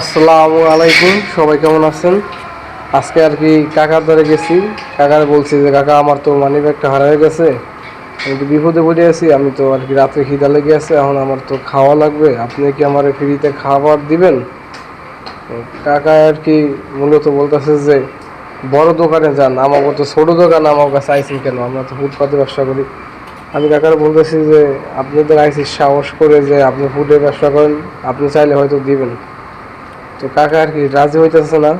আসসালামু আলাইকুম, সবাই কেমন আছেন? আজকে আর কি কাকার দ্বারে গেছি। কাকার বলছি যে, কাকা, আমার তো মানি ব্যাগটা হারিয়ে গেছে। আমি তো বিপদে পড়ে আছি, আমি তো আর কি রাত্রে খিদা লেগে আছে, এখন আমার তো খাওয়া লাগবে। আপনি কি আমার ফ্রিতে খাবার দিবেন? কাকা আর কি মূলত বলতেছে যে, বড় দোকানে যান আমার তো ছোট দোকান আমার কাছে আইসি কেন? আমরা তো ফুটপাতে ব্যবসা করি। আমি কাকার বলতেছি যে আপনি তো আইসি সাহস করে যে আপনি ফুডের ব্যবসা করেন, আপনি চাইলে হয়তো দিবেন। তো কাকা আর কি রাজি হইতেছে না।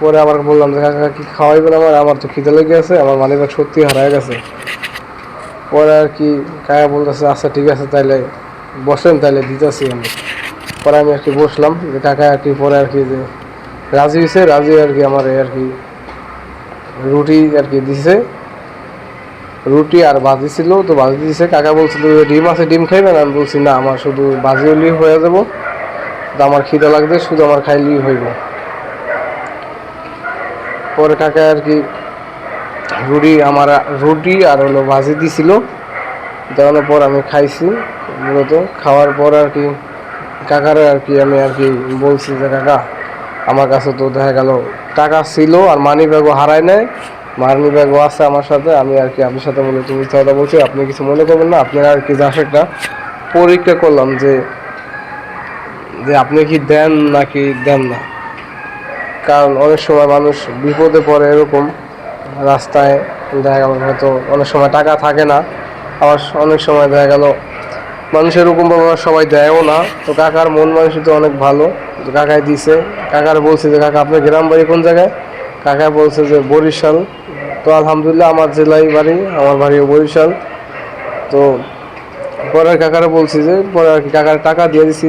পরে আবার বললাম যে, কাকা, কি খাওয়াইবেন আমার আমার তো খিদে লেগে আছে, আমার মানি ব্যাগ সত্যি হারায় গেছে। পরে আর কি কাকা বলতেছে আচ্ছা ঠিক আছে, তাইলে বসেন, তাইলে দিতেছি আমি। পরে আমি আর কি বসলাম, যে কাকা আর কি পরে আর কি যে রাজি হয়েছে রাজি আর কি আমার আর কি রুটি আর কি দিছে। রুটি আর ভাজি ছিল, তো ভাজি দিছে। কাকা বলছিল ডিম আছে, ডিম খাইবেন আমি বলছি, না, আমার শুধু ভাজি হলেই হয়ে যাব। আমার খিদে লাগবে, শুধু আমার খাইলেই হইব। পরে কাকা আর কি, রুটি, আমার রুটি আর হলো ভাজি দিছিল। দেওয়ানোর পর আমি খাইছি মূলত। খাওয়ার পর আর কি, কাকারে আর কি আমি আর কি বলছি যে, কাকা, আমার কাছে তো দেখা গেল টাকা ছিল আর মানি ব্যাগও হারায় নাই। মানি ব্যাগও আছে আমার সাথে। আমি আর কি আপনার সাথে মূলত মিথ্যা কথা বলছি। আপনি কিছু মনে করবেন না। আপনারা আর কি জাস্ট একটা পরীক্ষা করলাম যে যে আপনি কি দেন নাকি দেন না? কারণ অনেক সময় মানুষ বিপদে পড়ে এরকম রাস্তায়, দেখা গেল হয়তো অনেক সময় টাকা থাকে না, আবার অনেক সময় দেখা গেল মানুষ এরকম ভাবে সবাই দেয়ও না। তো কাকার মন মানুষ তো অনেক ভালো, তো কাকাই দিছে। কাকার বলছে যে, কাকা, আপনার গ্রাম বাড়ি কোন জায়গায়? কাকা বলছে যে, বরিশাল। তো আলহামদুলিল্লাহ আমার জেলায় বাড়ি, আমার বাড়িও বরিশাল। তো পরে কাকারা বলছি যে, পরে আর কি কাকার টাকা দিয়ে দিছি।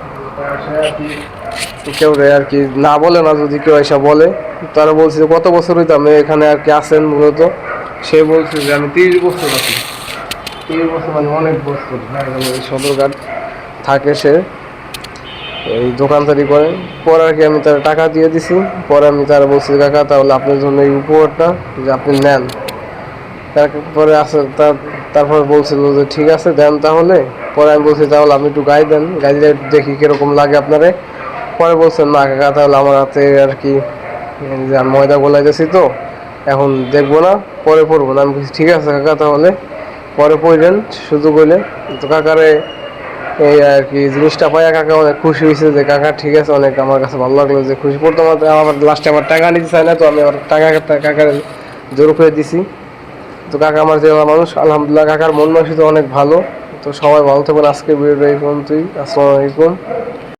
কেউ আর কি না বলে না যদি কেউ এসে বলে তারা বলছে যে কত বছর হইতো আমি এখানে আর কি আসেন মূলত? সে বলছে যে আমি তিরিশ বছর আছি। তিরিশ বছর মানে অনেক বছর। হ্যাঁ, থাকে সে এই দোকানদারি করে। পরে আর কি আমি তার টাকা দিয়ে দিছি। পরে আমি তারা বলছি কাকা তাহলে আপনার জন্য এই উপহারটা যে আপনি নেন। তারপরে আসে, তার, তারপর বলছিল যে ঠিক আছে, দেন তাহলে। পরে আমি বলছি, তাহলে আপনি একটু গাই দেন, গাই দিলে দেখি কীরকম লাগে আপনারে। পরে বলছেন না কাকা, তাহলে আমার হাতে আর কি যে আমি ময়দা গোলাইতেছি তো, এখন দেখব না, পরে পড়ব না। আমি বলছি, ঠিক আছে কাকা, তাহলে পরে পড়বেন শুধু বলে তো কাকারে এই আর কি জিনিসটা পাইয়া কাকা অনেক খুশি হয়েছে যে, কাকা, ঠিক আছে, অনেক আমার কাছে ভালো লাগল যে খুশি। প্রথম আমার লাস্টে আমার টাকা নিতে চায় না, তো আমি আমার টাকা কাকার জোর করে দিছি। তো কাকা আমার যে মানুষ, আলহামদুলিল্লাহ কাকার মন মানসিক অনেক ভালো। তো সবাই ভালো থাকবেন। আজকে ভিডিওটা এই পর্যন্তই। আসসালামু